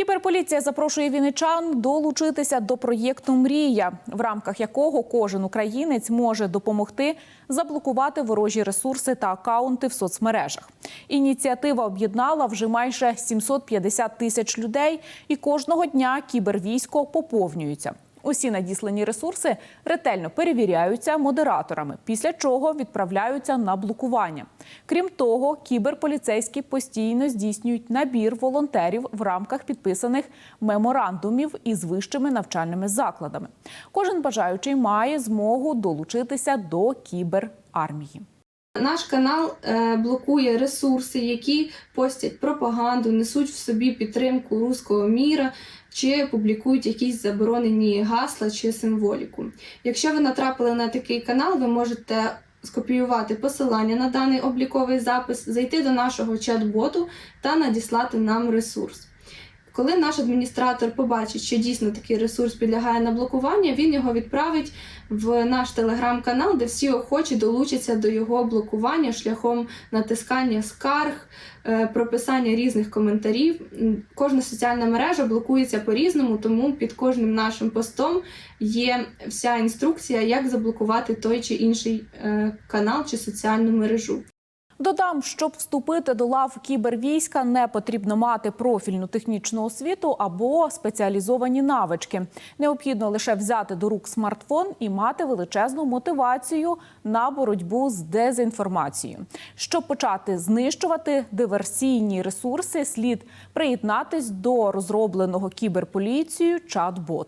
Кіберполіція запрошує вінничан долучитися до проєкту Мрія, в рамках якого кожен українець може допомогти заблокувати ворожі ресурси та акаунти в соцмережах. Ініціатива об'єднала вже майже 750 тисяч людей, і кожного дня кібервійсько поповнюється. Усі надіслані ресурси ретельно перевіряються модераторами, після чого відправляються на блокування. Крім того, кіберполіцейські постійно здійснюють набір волонтерів в рамках підписаних меморандумів із вищими навчальними закладами. Кожен бажаючий має змогу долучитися до кіберармії. Наш канал е, блокує ресурси, які постять пропаганду, несуть в собі підтримку руського міра чи публікують якісь заборонені гасла чи символіку. Якщо ви натрапили на такий канал, ви можете скопіювати посилання на даний обліковий запис, зайти до нашого чат-боту та надіслати нам ресурс. Коли наш адміністратор побачить, що дійсно такий ресурс підлягає на блокування, він його відправить в наш телеграм-канал, де всі охочі долучаться до його блокування шляхом натискання скарг, е, прописання різних коментарів. Кожна соціальна мережа блокується по-різному, тому під кожним нашим постом є вся інструкція, як заблокувати той чи інший е, канал чи соціальну мережу. Додам, щоб вступити до лав кібервійська, не потрібно мати профільну технічну освіту або спеціалізовані навички. Необхідно лише взяти до рук смартфон і мати величезну мотивацію на боротьбу з дезінформацією. Щоб почати знищувати диверсійні ресурси, слід приєднатись до розробленого кіберполіцією чат-боту.